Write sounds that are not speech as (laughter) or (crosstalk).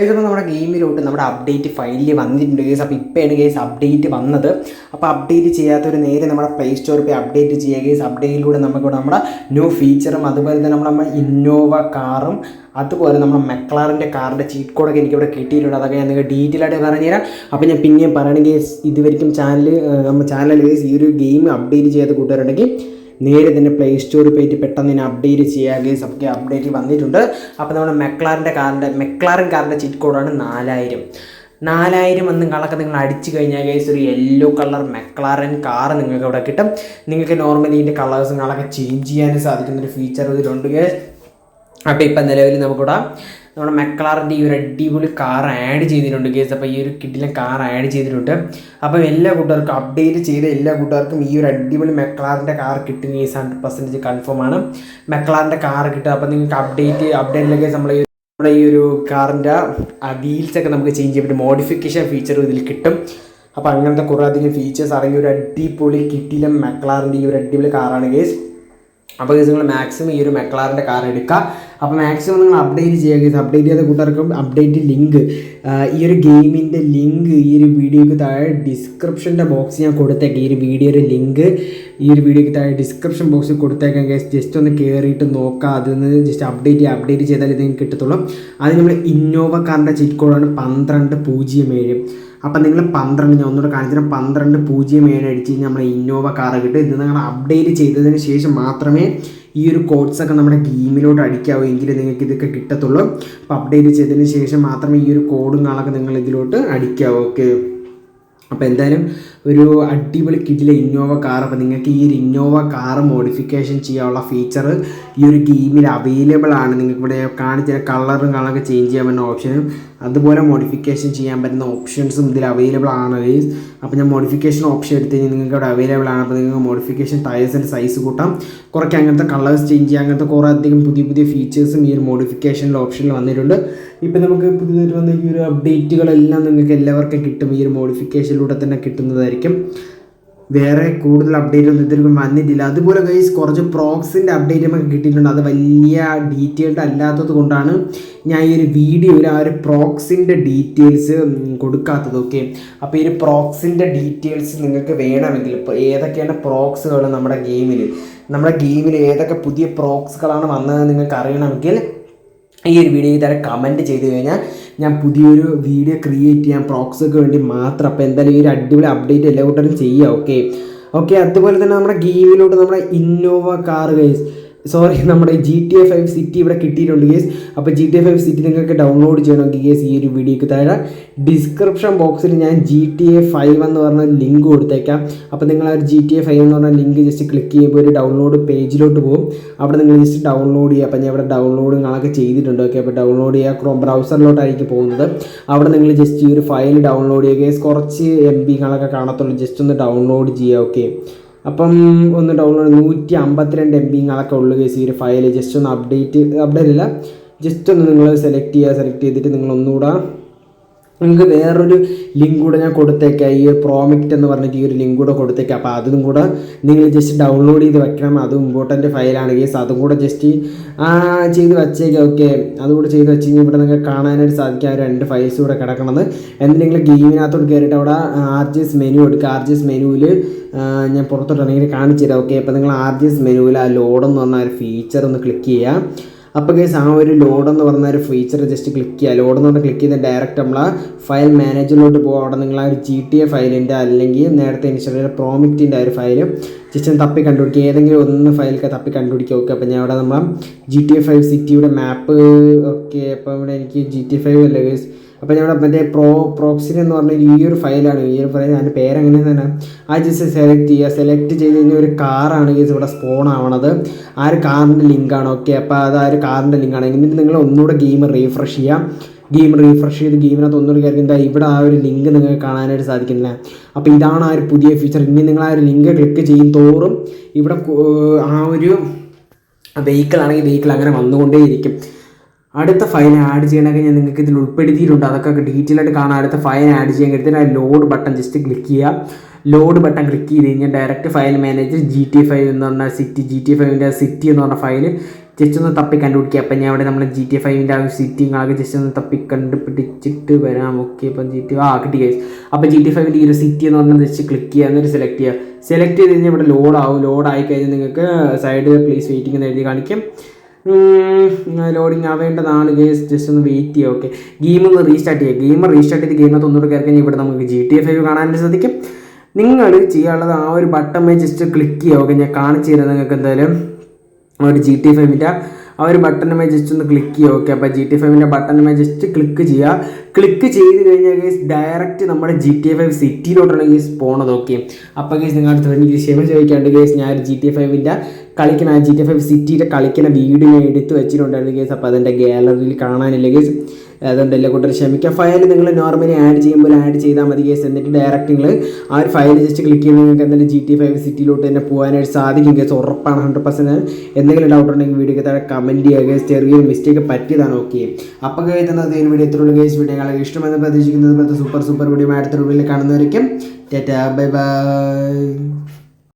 അപ്പോൾ നമ്മുടെ ഗെയിമിലോട്ട് നമ്മുടെ അപ്ഡേറ്റ് ഫയലിൽ വന്നിട്ടുണ്ട് ഗൈസ് അപ്പോൾ ഇപ്പോഴാണ് ഗൈസ് അപ്ഡേറ്റ് വന്നത്. അപ്പോൾ അപ്ഡേറ്റ് ചെയ്യാത്തൊരു നേരെ നമ്മുടെ പ്ലേ സ്റ്റോർ പോയി അപ്ഡേറ്റ് ചെയ്യുക ഗൈസ് അപ്ഡേറ്റിലൂടെ നമുക്ക് നമ്മുടെ ന്യൂ ഫീച്ചറും അതുപോലെ തന്നെ നമ്മുടെ ഇന്നോവ കാറും അതുപോലെ നമ്മുടെ മെക്ലാറിന്റെ കാറിന്റെ ചീറ്റ് കോഡൊക്കെ എനിക്കിവിടെ കിട്ടിയിട്ടുണ്ട്. അതൊക്കെ ഞാൻ നിങ്ങൾക്ക് ഡീറ്റെയിൽ ആയിട്ട് പറഞ്ഞുതരാം. അപ്പോൾ ഞാൻ പിന്നെയും പറയണമെങ്കിൽ ഇതുവരെയും ചാനൽ നമ്മുടെ ചാനൽ ഈ ഒരു ഗെയിം അപ്ഡേറ്റ് ചെയ്യാത്ത കൂട്ടുകാരുണ്ടെങ്കിൽ നേരെ തന്നെ പ്ലേ സ്റ്റോറിൽ പോയിട്ട് പെട്ടെന്ന് തന്നെ അപ്ഡേറ്റ് ചെയ്യുക ഗേസ് അപ്ഡേറ്റ് വന്നിട്ടുണ്ട്. അപ്പോൾ നമ്മുടെ മെക്ലാറിന്റെ കാറിന്റെ മെക്ലാറിൻ കാറിന്റെ ചിറ്റ് കോഡാണ് നാലായിരം. നാലായിരം എന്നും കളൊക്കെ നിങ്ങൾ അടിച്ചു കഴിഞ്ഞാൽ ഗൈസ് ഒരു യെല്ലോ കളർ മെക്ലാറൻ കാർ നിങ്ങൾക്ക് ഇവിടെ കിട്ടും. നിങ്ങൾക്ക് നോർമലി ഇതിന്റെ കളേഴ്സും കളൊക്കെ ചേഞ്ച് ചെയ്യാനും സാധിക്കുന്ന ഒരു ഫീച്ചർ ഇതിലുണ്ട് ഗൈസ് അപ്പോൾ ഇപ്പം നിലവിൽ നമുക്കിവിടെ നമ്മുടെ മെക്ലാറിന്റെ ഈ ഒരു അടിപൊളി കാർ ആഡ് ചെയ്തിട്ടുണ്ട് ഗേസ് അപ്പോൾ ഈ ഒരു കിഡിലെ കാർ ആഡ് ചെയ്തിട്ടുണ്ട്. അപ്പോൾ എല്ലാ കൂട്ടുകാർക്കും അപ്ഡേറ്റ് ചെയ്ത എല്ലാ കൂട്ടുകാർക്കും ഈ ഒരു അടിപൊളി മെക്ലാറിന്റെ കാർ കിട്ടും ഗേസ് ഹൺഡ്രഡ് പെർസെന്റേജ് കൺഫേം ആണ്. മെക്ലാറിന്റെ കാർ കിട്ടും. അപ്പോൾ നിങ്ങൾക്ക് അപ്ഡേറ്റ് അപ്ഡേറ്റിലൊക്കെ നമ്മൾ നമ്മുടെ ഈ ഒരു കാറിന്റെ വീൽസൊക്കെ നമുക്ക് ചേഞ്ച് ചെയ്യാൻ പറ്റും. മോഡിഫിക്കേഷൻ ഫീച്ചറും ഇതിൽ കിട്ടും. അപ്പോൾ അങ്ങനത്തെ കുറേ അധികം ഫീച്ചേഴ്സ് അടങ്ങിയ ഒരു അടിപൊളി കിട്ടിയിലും മെക്ലാറിന്റെ ഈ ഒരു അടിപൊളി കാറാണ് കേസ് അപ്പോൾ നിങ്ങൾ മാക്സിമം ഈ ഒരു മെക്ലാറിന്റെ കാർ എടുക്കുക അപ്പോൾ മാക്സിമം നിങ്ങൾ അപ്ഡേറ്റ് ചെയ്യുക അപ്ഡേറ്റ് ചെയ്ത കൂട്ടുകാർക്കും അപ്ഡേറ്റ് ലിങ്ക് ഈ ഒരു ഗെയിമിന്റെ ലിങ്ക് ഈ ഒരു വീഡിയോയ്ക്ക് താഴെ ഡിസ്ക്രിപ്ഷന്റെ ബോക്സ് ഞാൻ കൊടുത്തേക്കാം. ഈ ഒരു വീഡിയോയുടെ ലിങ്ക് ഈ ഒരു വീഡിയോയ്ക്ക് താഴെ ഡിസ്ക്രിപ്ഷൻ ബോക്സിൽ കൊടുത്തേക്കാം ഗൈസ് ജസ്റ്റ് ഒന്ന് കയറിയിട്ട് നോക്കുക അതിൽ നിന്ന് ജസ്റ്റ് അപ്ഡേറ്റ് ചെയ്യുക അപ്ഡേറ്റ് ചെയ്താൽ ഇത് കിട്ടത്തുള്ളൂ. അത് നമ്മൾ ഇന്നോവ കാറിന്റെ ചിറ്റ് കോഡാണ് പന്ത്രണ്ട് പൂജ്യം ഏഴ്. അപ്പം നിങ്ങൾ പന്ത്രണ്ട് ഞാൻ ഒന്നുകൂടെ കാണിച്ചു പന്ത്രണ്ട് പൂജ്യം ഏഴ് അടിച്ച് കഴിഞ്ഞാൽ നമ്മുടെ ഇന്നോവ കാറ് കിട്ടും. ഇത് നിങ്ങൾ അപ്ഡേറ്റ് ചെയ്തതിന് ശേഷം മാത്രമേ ഈ ഒരു കോഡ്സ് ഒക്കെ നമ്മുടെ ഗെയിമിലോട്ട് അടിക്കാവൂ എങ്കിൽ നിങ്ങൾക്ക് ഇതൊക്കെ കിട്ടത്തുള്ളൂ. അപ്പോൾ അപ്ഡേറ്റ് ചെയ്തതിന് ശേഷം മാത്രമേ ഈ ഒരു കോഡും കാണൊക്കെ നിങ്ങൾ ഇതിലോട്ട് അടിക്കാവൂ. ഓക്കെ അപ്പോൾ എന്തായാലും ഒരു അടിപൊളി കിഡിലെ ഇന്നോവ കാർ അപ്പോൾ നിങ്ങൾക്ക് ഈ ഒരു ഇന്നോവ കാർ മോഡിഫിക്കേഷൻ ചെയ്യാനുള്ള ഫീച്ചർ ഈ ഒരു ഗെയിമിൽ അവൈലബിൾ ആണ്. നിങ്ങൾക്ക് ഇവിടെ കാണിച്ച കളറും കളറൊക്കെ ചേഞ്ച് ചെയ്യാൻ പറ്റുന്ന ഓപ്ഷനും അതുപോലെ മോഡിഫിക്കേഷൻ ചെയ്യാൻ പറ്റുന്ന ഓപ്ഷൻസും ഇതിൽ അവൈലബിൾ ആണ് അപ്പോൾ ഞാൻ മോഡിഫിക്കേഷൻ ഓപ്ഷൻ എടുത്ത് കഴിഞ്ഞാൽ നിങ്ങൾക്ക് ഇവിടെ അവൈലബിൾ ആണ്. അപ്പോൾ നിങ്ങൾക്ക് മോഡിഫിക്കേഷൻ ടയേഴ്സിന്റെ സൈസ് കൂട്ടാം. കുറയ്ക്ക് അങ്ങനത്തെ കളേഴ്സ് ചേഞ്ച് ചെയ്യാം. അങ്ങനത്തെ കുറേ അധികം പുതിയ പുതിയ ഫീച്ചേഴ്സും ഈ ഒരു മോഡിഫിക്കേഷനിൽ ഓപ്ഷനിൽ വന്നിട്ടുണ്ട്. ഇപ്പം നമുക്ക് പുതിയതായിട്ട് വന്ന ഈ ഒരു അപ്ഡേറ്റുകളെല്ലാം നിങ്ങൾക്ക് എല്ലാവർക്കും കിട്ടും. ഈ ഒരു മോഡിഫിക്കേഷനിലൂടെ തന്നെ കിട്ടുന്നതായിരിക്കും. വേറെ കൂടുതൽ അപ്ഡേറ്റ് ഒന്നും ഇതിൽ വന്നിട്ടില്ല. അതുപോലെ ഗൈസ് കുറച്ച് പ്രോക്സിന്റെ അപ്ഡേറ്റ് നമുക്ക് കിട്ടിയിട്ടുണ്ട്. അത് വലിയ ഡീറ്റെയിൽഡ് അല്ലാത്തത് കൊണ്ടാണ് ഞാൻ ഈ ഒരു വീഡിയോയിൽ ആ ഒരു പ്രോക്സിന്റെ ഡീറ്റെയിൽസ് കൊടുക്കാത്തത് ഓക്കെ അപ്പോൾ ഈ ഒരു പ്രോക്സിന്റെ ഡീറ്റെയിൽസ് നിങ്ങൾക്ക് വേണമെങ്കിൽ ഇപ്പോൾ ഏതൊക്കെയാണ് പ്രോക്സുകൾ നമ്മുടെ ഗെയിമിൽ നമ്മുടെ ഗെയിമിൽ ഏതൊക്കെ പുതിയ പ്രോക്സുകളാണ് വന്നതെന്ന് നിങ്ങൾക്ക് അറിയണമെങ്കിൽ ഈ ഒരു വീഡിയോ തരം കമന്റ് ചെയ്ത് കഴിഞ്ഞാൽ ഞാൻ പുതിയൊരു വീഡിയോ ക്രിയേറ്റ് ചെയ്യാൻ പ്രോക്സൊക്കെ വേണ്ടി മാത്രം അപ്പോൾ എന്തായാലും ഈ ഒരു അടിപൊളി അപ്ഡേറ്റ് എല്ലാ കൂട്ടരും ചെയ്യുക ഓക്കെ ഓക്കെ അതുപോലെ തന്നെ നമ്മുടെ ഗെയിമിലോട്ട് നമ്മുടെ ഇന്നോവ കാർ ഗൈസ് സോറി (laughs) നമ്മുടെ G T A five city ഇവിടെ കിട്ടിയിട്ടുണ്ട് ഗേസ് അപ്പോൾ G T A five city നിങ്ങൾക്ക് ഡൗൺലോഡ് ചെയ്യണമെങ്കിൽ ഗേസ് ഈ ഒരു വീഡിയോക്ക് താഴെ ഡിസ്ക്രിപ്ഷൻ ബോക്സിൽ ഞാൻ ജി ടി എ ഫൈവ് എന്ന് പറഞ്ഞ ലിങ്ക് കൊടുത്തേക്കാം. അപ്പോൾ നിങ്ങൾ ആ ഒരു ജി ടി എ ഫൈവ് എന്ന് പറഞ്ഞ ലിങ്ക് ജസ്റ്റ് ക്ലിക്ക് ചെയ്യുമ്പോൾ ഒരു ഡൗൺലോഡ് പേജിലോട്ട് പോകും. അവിടെ നിങ്ങൾ ജസ്റ്റ് ഡൗൺലോഡ് ചെയ്യുക. അപ്പോൾ ഞാൻ ഇവിടെ ഡൗൺലോഡ് നിങ്ങളൊക്കെ ചെയ്തിട്ടുണ്ട് ഓക്കെ അപ്പോൾ ഡൗൺലോഡ് ചെയ്യുക. ക്രോം ബ്രൗസറിലോട്ടായിരിക്കും പോകുന്നത്. അവിടെ നിങ്ങൾ ജസ്റ്റ് ഈ ഒരു ഫയൽ ഡൗൺലോഡ് ചെയ്യുക കുറച്ച് എം ബികളൊക്കെ കാണത്തുള്ളൂ. ജസ്റ്റ് ഒന്ന് ഡൗൺലോഡ് ചെയ്യുക ഓക്കെ അപ്പം ഒന്ന് ഡൗൺലോഡ് നൂറ്റി അമ്പത്തിരണ്ട് എം ബിങ്ങളൊക്കെ ഉള്ളു കേസ് ഈ ഒരു ഫയൽ ജസ്റ്റ് ഒന്ന് അപ്ഡേറ്റ് അപ്ഡേറ്റ് ഇല്ല. ജസ്റ്റ് ഒന്ന് നിങ്ങൾ സെലക്ട് ചെയ്യുക സെലക്ട് ചെയ്തിട്ട് നിങ്ങൾ ഒന്നുകൂടെ നിങ്ങൾക്ക് വേറൊരു ലിങ്ക് കൂടെ ഞാൻ കൊടുത്തേക്കാം. ഈ ഒരു പ്രോമിക്റ്റ് എന്ന് പറഞ്ഞിട്ട് ഈ ഒരു ലിങ്ക് കൂടെ കൊടുത്തേക്കാം. അപ്പോൾ അതും കൂടെ നിങ്ങൾ ജസ്റ്റ് ഡൗൺലോഡ് ചെയ്ത് വെക്കണം. അതും ഇമ്പോർട്ടന്റ് ഫയലാണ് കേസ് അതും കൂടെ ജസ്റ്റ് ചെയ്ത് വെച്ചേക്കാം. ഓക്കെ അതുകൂടെ ചെയ്ത് വെച്ച് കഴിഞ്ഞാൽ ഇവിടെ നിങ്ങൾക്ക് കാണാനായിട്ട് സാധിക്കും ആ രണ്ട് ഫയൽസ് കൂടെ കിടക്കണത്. എന്നിട്ട് നിങ്ങൾ ഗെയിമിനകത്തോട്ട് കയറിയിട്ട് അവിടെ ആർ ജി എസ് മെനു എടുക്കുക. ആർ ജി എസ് മെനുവിൽ ഞാൻ പുറത്തോട്ടാണെങ്കിൽ കാണിച്ചു തരാം ഓക്കെ അപ്പോൾ നിങ്ങൾ ആർ ജി എസ് മെനുവിൽ ആ ലോഡെന്ന് പറഞ്ഞ ഒരു ഫീച്ചർ ഒന്ന് ക്ലിക്ക് ചെയ്യുക. അപ്പോൾ കേസ് ആ ഒരു ലോഡ് എന്ന് പറഞ്ഞ ഒരു ഫീച്ചർ ജസ്റ്റ് ക്ലിക്ക് ചെയ്യുക ലോഡ് എന്ന് പറഞ്ഞാൽ ക്ലിക്ക് ചെയ്ത് ഡയറക്റ്റ് നമ്മൾ ഫയൽ മാനേജറിലോട്ട് പോകുക അവിടെ നിങ്ങൾ ആ ഒരു ജി ടി എ ഫയലിന്റെ അല്ലെങ്കിൽ നേരത്തെ ഇൻസ്റ്റാൾ ചെയ്ത പ്രോമിക്റ്റിന്റെ ആ ഒരു ഫയൽ ജസ്റ്റ് ഒന്ന് തപ്പി കണ്ടുപിടിക്കുക ഏതെങ്കിലും ഒന്ന് ഫയലൊക്കെ തപ്പി കണ്ടുപിടിക്കുക ഓക്കെ അപ്പോൾ ഞാൻ അവിടെ നമ്മൾ ജി ടി എ ഫൈവ് സിറ്റിയുടെ മാപ്പ് ഓക്കെ അപ്പോൾ ഇവിടെ എനിക്ക് ജി ടി എ ഫൈവ് അല്ലേ കേസ് അപ്പോൾ ഇവിടെ മറ്റേ പ്രോ പ്രോക്സിൻ എന്ന് പറഞ്ഞ ഈ ഒരു ഫയലാണ്. ഈ ഒരു ഫയൽ അതിന്റെ പേരങ്ങനെ തന്നെ ആ ജസ്റ്റ് സെലക്ട് ചെയ്യുക സെലക്ട് ചെയ്ത് കഴിഞ്ഞാൽ ഒരു കാറാണ് കേസ് ഇവിടെ സ്പോൺ ആവണത്. ആ ഒരു കാറിന്റെ ലിങ്കാണ് ഓക്കെ അപ്പോൾ അത് ആ ഒരു കാറിന്റെ ലിങ്കാണ് എന്നിട്ട് നിങ്ങൾ ഒന്നുകൂടെ ഗെയിം റീഫ്രഷ് ചെയ്യുക ഗെയിം റീഫ്രഷ് ചെയ്ത് ഗെയിമിനകത്ത് ഒന്നുകൂടി കയറി എന്താ ഇവിടെ ആ ഒരു ലിങ്ക് നിങ്ങൾക്ക് കാണാനായിട്ട് സാധിക്കുന്നില്ല. അപ്പോൾ ഇതാണ് ആ ഒരു പുതിയ ഫീച്ചർ ഇനി നിങ്ങൾ ആ ഒരു ലിങ്ക് ക്ലിക്ക് ചെയ്യും തോറും ഇവിടെ ആ ഒരു വെഹിക്കിൾ ആണെങ്കിൽ വെഹിക്കിൾ അങ്ങനെ വന്നുകൊണ്ടേയിരിക്കും. അടുത്ത ഫയൽ ആഡ് ചെയ്യണമെങ്കിൽ ഞാൻ നിങ്ങൾക്ക് ഇതിൽ ഉൾപ്പെടുത്തിയിട്ടുണ്ട്. അതൊക്കെ ഡീറ്റെയിൽ ആയിട്ട് കാണാം. അടുത്ത ഫയൽ ആഡ് ചെയ്യാൻ കഴിയത്തില്ല ലോഡ് ബട്ടൺ ജസ്റ്റ് ക്ലിക്ക് ചെയ്യുക. ലോഡ് ബട്ടൺ ക്ലിക്ക് ചെയ്ത് കഴിഞ്ഞാൽ direct file manager G T five എന്ന് പറഞ്ഞ സിറ്റി ജി ടി ഫൈവിന്റെ സിറ്റി എന്ന് പറഞ്ഞ ഫയൽ ജസ്റ്റ് ഒന്ന് തപ്പി കണ്ടുപിടിക്കുക. അപ്പം ഞാൻ അവിടെ നമ്മൾ ജി ടി ഫൈവിന്റെ ആ സിറ്റിങ് ആകെ ജസ്റ്റ് ഒന്ന് തപ്പി കണ്ടുപിടിച്ചിട്ട് വരാം. ഓക്കെ അപ്പം ജി ടി ആ കിട്ടി കഴിച്ചു അപ്പോൾ ജി ടി ഫൈവിന്റെ ഈ ഒരു സിറ്റി എന്ന് പറഞ്ഞാൽ ജസ്റ്റ് ക്ലിക്ക് ചെയ്യുക. എന്നൊരു സെലക്ട് ചെയ്യുക. സെലക്ട് ചെയ്ത് കഴിഞ്ഞാൽ ഇവിടെ ലോഡ് ആവും. ലോഡ് ആയി കഴിഞ്ഞാൽ നിങ്ങൾക്ക് സൈഡ് പ്ലീസ് വെയിറ്റിംഗ് എന്ന് എഴുതി കാണിക്കും. ലോഡിങ് ആവേണ്ടതാണ് ഗെയിംസ് ജസ്റ്റ് ഒന്ന് വെയിറ്റ് ചെയ്യുക ഓക്കെ ഗെയിം ഒന്ന് റീസ്റ്റാർട്ട് ചെയ്യുക ഗെയിം റീസ്റ്റാർട്ട് ചെയ്ത് ഗെയിമിനകത്ത് ഒന്നുകൂടെ കയറി കഴിഞ്ഞാൽ ഇവിടെ നമുക്ക് ജി ടി എഫ് ഐ കാണാനായിട്ട് സാധിക്കും. നിങ്ങൾ ചെയ്യാനുള്ളത് ആ ഒരു ബട്ടൺ ജസ്റ്റ് ക്ലിക്ക് ചെയ്യുക ഓക്കെ ഞാൻ കാണിച്ചു തരാം നിങ്ങൾക്ക് എന്തായാലും. ഒരു ജി ടി ഫൈവിന്റെ ആ ഒരു ബട്ടണുമേ ജസ്റ്റ് ഒന്ന് ക്ലിക്ക് ചെയ്യുക ഓക്കെ അപ്പോൾ ജി ടി ഫൈവിന്റെ ബട്ടണുമേ ജസ്റ്റ് ക്ലിക്ക് ചെയ്യുക. ക്ലിക്ക് ചെയ്ത് കഴിഞ്ഞാൽ ഗേസ് ഡയറക്റ്റ് നമ്മുടെ ജി ടി ഫൈവ് സിറ്റിയിലോട്ടാണ് ഗേസ് പോണത് ഓക്കെ അപ്പോൾ ഗേസ് നിങ്ങളുടെ അടുത്ത് എനിക്ക് ക്ഷമ ചോദിക്കാണ്ട് ഗേസ് ഞാൻ ഒരു ജി ടി ഫൈവിന്റെ കളിക്കുന്ന ജി ടി ഫൈവ് സിറ്റിയുടെ കളിക്കണ വീഡിയോ ഞാൻ എടുത്ത് വെച്ചിട്ടുണ്ടായിരുന്നു കേസ് അപ്പോൾ അതിന്റെ ഗാലറിയിൽ കാണാനില്ല കേസ് അതുകൊണ്ട് കൂട്ടർ ക്ഷമിക്കുക ഫയൽ നിങ്ങൾ നോർമലി ആഡ് ചെയ്യുമ്പോൾ ആഡ് ചെയ്താൽ മതി കേസ് എന്നിട്ട് ഡയറക്റ്റ് നിങ്ങൾ ആ ഒരു ഫയൽ ജസ്റ്റ് ക്ലിക്ക് ചെയ്യുമ്പോൾ നിങ്ങൾക്ക് എന്തായാലും ജി ടി ഫൈവ് സിറ്റിയിലോട്ട് തന്നെ പോകാനായിട്ട് സാധിക്കും കേസ് ഉറപ്പാണ് ഹൺഡ്രഡ് പെർസെന്റ് എന്തെങ്കിലും ഡൗട്ട് ഉണ്ടെങ്കിൽ വീഡിയോ താഴെ കമന്റ് ചെയ്യുക കേസ് ചെറിയൊരു മിസ്റ്റേക്ക് പറ്റിയതാണ് ഓക്കെ അപ്പോൾ കഴിയുന്നത് ഈ വീഡിയോ എത്രയുള്ള കേസ് വീഡിയോ വളരെ ഇഷ്ടമെന്ന് പ്രതീക്ഷിക്കുന്നത് സൂപ്പർ സൂപ്പർ വീഡിയോ മാഡത്തിൽ വീഡിയോയിൽ കാണുന്നവരേക്കും. Tata bye bye